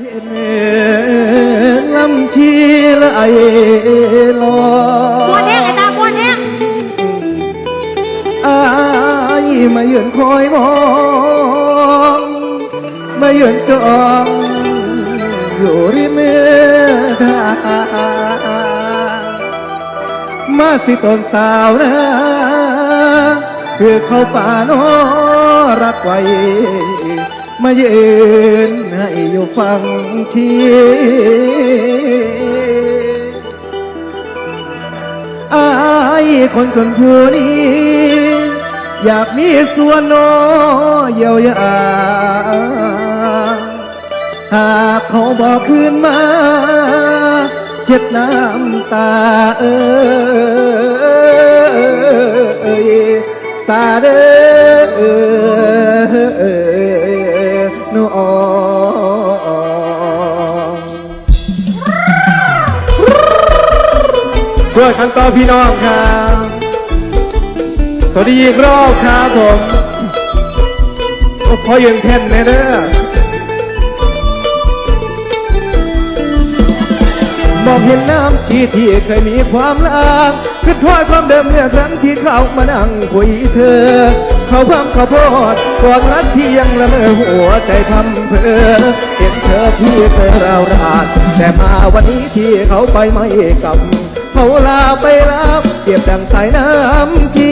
เห็นลำชีไหลลอปวดแห้งไอ้ตาปวดแห้งอายมายืนคอยมองมายืนจองอยู่ริมทางมาสิตนสาวนะคือเขาป่าโนรักไว้มายืนให้ อยู่ฟังชีอายคนจนผู้นี้ อยากมีส่วนโนเยียวยา หากเขาบอกคืนมา เช็ดน้ำตาเอ้ยสาเด้อ ช่วยกันต่อพี่น้องครับ สวัสดีอีกรอบครับผมโอ้พอยืนแท่นแน่เด้อมองเห็นน้ำชีที่เคยมีความรักคือทอดความเดิมเมื่อครั้งที่เขามานั่งคุยเธอ เขาพัมเขาโพดกอดรัดที่ยังละเมอหัวใจทำเพอเห็นเธอพี่เธอราวรานแต่มาวันนี้ที่เขาไปไม่กลับ เขาลาไปรับเก็บดังสายน้ำชี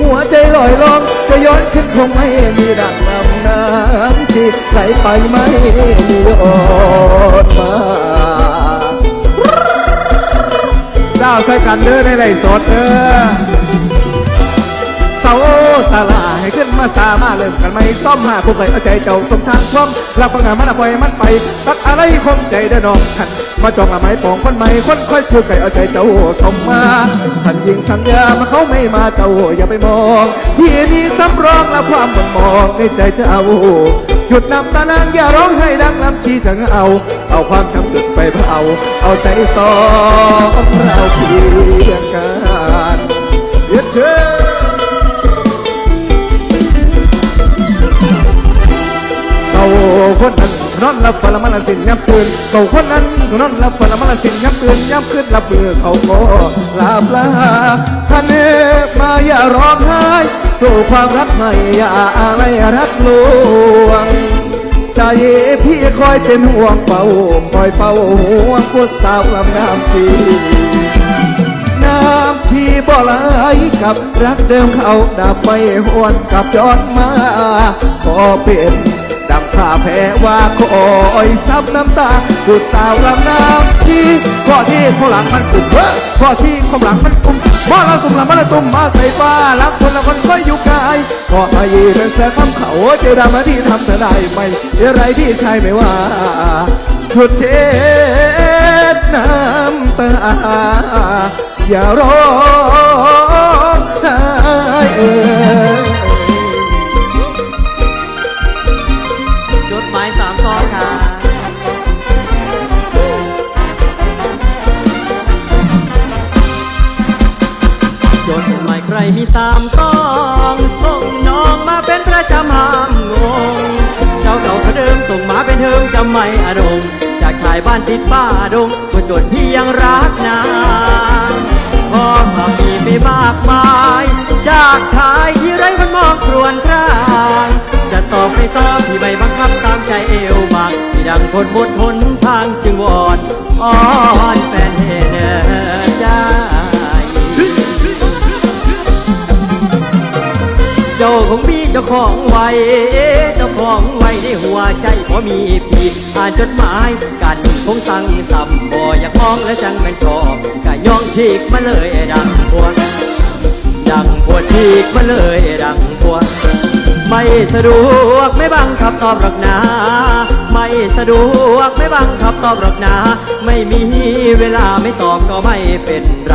หัวใจลอยลองจะย้อนขึ้นคงไม่มีดังลำน้ำชีไหลไปไม่มีย้อนมาเจ้าใส่กันเด้อในไหลสดเด้อเสาสลาให้ขึ้นมาสามาเริ่มกันไม่ต้อมหาผู้เคยเอาใจเจ้าสมทางความรักประงานมันปล่อยมันไปตัดอะไรคมใจเด้อน้องขัน มาจองละไม้ปองคนใหม่คนค่อยพูดไก่เอาใจเจ้าสมมา สัญญิงสัญญามาเขาไม่มาเจ้าอย่าไปมองที่นี้สำรองและความมันมองในใจเจ้าหยุดนำตานางอย่าร้องให้ดังน้ำชีจะเอา เอาความทำดุดไปเผาเอาใจสองเรา นั้นนอนรับฝนละมันละสินยับตื่นเขาคนนั้นนอนรับฝนละมันละสินยับตื่นยับขึ้นรับมือเขาก็ลาบลาท่านเอมาอย่าร้องไห้สู่ความรักใหม่อย่าอะไรรักลวงใจพี่คอยเป็นห่วงเป่าคอยเป่าห่วงพุทสาวลำน้ำชีน้ำชีบ่ไหลกับรักเดิมเขาดับไม่หวนกับจอดมาขอเป็น ข้าแพ้ว่าคอยซับน้ำตาบุดสาวลำน้ำชีข้อที่ข้างหลังมันกลุ่มเฮ้อข้อที่ข้างหลังมันกลุ่มมาละตุ่มละมาละตุ่มมาใส่ฟ้ารักคนละคนก็อยู่ไกลขอมายีเป็นเสือคำเขาเจอดามาที่ทำเธอได้ไหมอะไรที่ใช่ไม่ว่าชุดเช็ดน้ำตาอย่าร้อง จดหมายใครมีสามซองส่งน้องมาเป็นประจำห้ามงง เจ้าเก่าเขาเดิมส่งมาเป็นเทิมจำไม่อดงจากชายบ้านติดป้าดงก็จดพี่ยังรักนานพอหามีไม่มากมาย จากชายที่ไร้คนมองครวนครางจะตอบไม่ตอบพี่ไม่บังคับตามใจเอวบางพี่ดังคนหมดหนทางจึงวอนอ้อนแฟนเห็น ของพี่เจ้าของไว้เจ้าของไว้ในหัวใจพอมีพี่อ่านจดหมายกันคงสั่งสัมบ่อยากมองและจังแม่นชอบกะย่องฉีกมาเลยดังพวงดังพวฉีกมาเลยดังพวงไม่สะดวกไม่บังคับตอบหรอกนะไม่สะดวกไม่บังคับตอบหรอกนะไม่มีเวลาไม่ตอบก็ไม่เป็นไร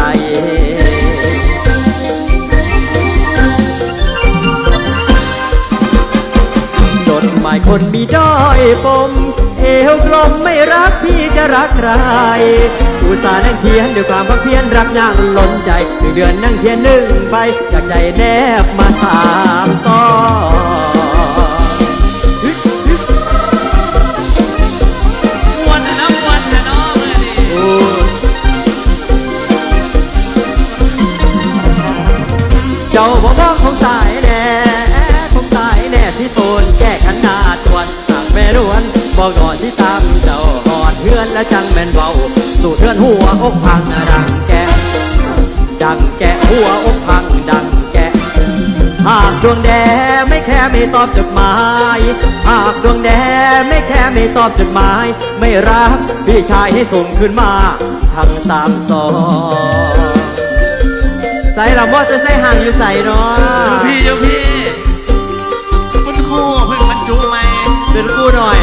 ายคนมีด้อยปม เอวกลมไม่รักพี่จะรักใคร อุตส่าห์นั่งเพียนด้วยความพักเพียรรักนางล้นใจหนึ่งเดือนนั่งเพียนหนึ่งใบจากใจแนบมาสามซ อกก่อนที่ตามเจ้าหอดเฮือนและจังแม่นเบาสู่เทือนหัวอกพังดังแกะดังแกะหัวอกพังดังแกะหากดวงแดไม่แค่ไม่ตอบจดหมายหากดวงแดไม่แค่ไม่ตอบจดหมาย ไม่รักพี่ชายให้ส่งขึ้นมาทำตามสองใส่ละมอจะใส่ห่างอยู่ใส่เนาะพี่โยพี่คุณครูเพิ่งบรรจุใหม่เป็นคู่หน่อย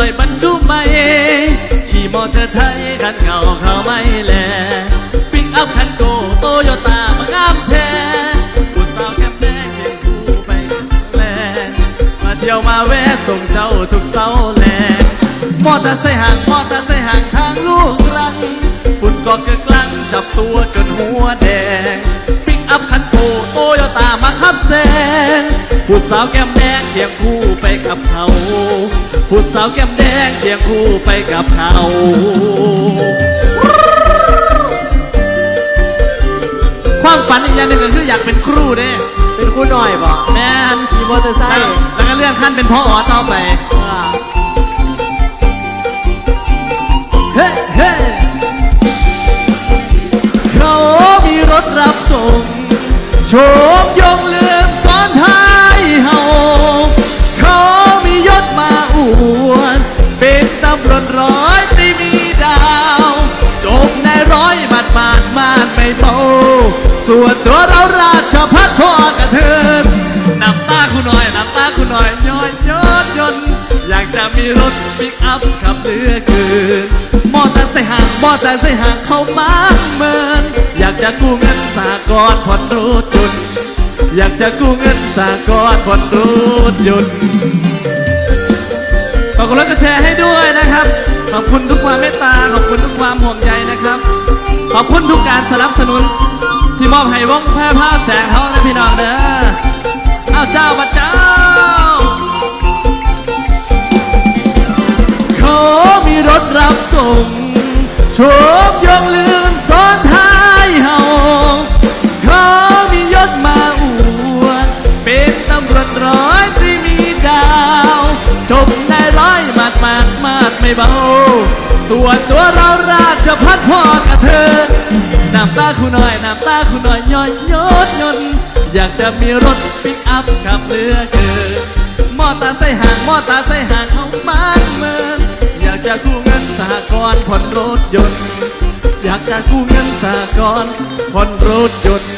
น้อยบรรจุใหม่ขี่มอเตอร์ไซค์คันเก่าเขาไม่แลปิกอัพคันโกโตโยต้ามางามแท้ผู้สาวแก้มแดงเพียงคู่ไปแลมาเที่ยวมาแวะส่งเจ้าทุกเสาแลมอเตอร์ไซค์ห่างมอเตอร์ไซค์ห่างทางลูกรังฝุ่นก็เกิดกลังจับตัวจนหัวแดงปิกอัพคันโตโตโยต้ามาขับแซง ผู้สาวแก้มแดงเคียงคู่ไปกับเขา ผู้สาวแก้มแดงเคียงคู่ไปกับเขาความฝันอีกอย่างหนึ่งก็คืออยากเป็นครูเด้เป็นคู่หน่อยบ่แมนขี่มอเตอร์ไซแล้วค์แล้วก็เลื่อนขั้นเป็นพ่ออต่อไป อ่าเฮ้เฮ้เขามีรถรับส่งโชมยงลืมซ้อ ส่วนตัวเราราชพัฒพ่อกระเทินน้ำตาคุณหน่อยน้ำตาคุณหน่อยย้อยยอดยนต์อยากจะมีรถปิกอัพขับเหลือเกินมอเตอร์ไซค์ห่างมอเตอร์ไซค์ห่างเข้ามากเมินอยากจะกู้เงินสากลผ่อนรถยนต์อยากจะกู้เงินสากลผ่อนรถยนต์ฝากกดไลค์กดแชร์ให้ด้วยนะครับ ขอบคุณทุกความเมตตาขอบคุณทุกความห่วงใยนะครับ ขอบคุณทุกการสนับสนุน ที่มอบให้วงแพร่ผ้าแสงเขานะพี่น้องเด้อเอาเจ้ามาเจ้า เขามีรถรับส่งโชมยงลืมซ้อน มาดมาดมาดไม่เบา ส่วนตัวเราราชพัฒพ่อกระเทินน้ำตาคุณหน่อย น้ำตาคุณหน่อยย้อยยดยน อยากจะมีรถปิกอัพขับเหลือเกินมอเตอร์ไซค์ห่างมอเตอร์ไซค์ห่างเอามานเมินอยากจะกู้เงินสหกรณ์ผ่อนรถยนต์ อยากจะกู้เงินสหกรณ์ผ่อนรถยนต์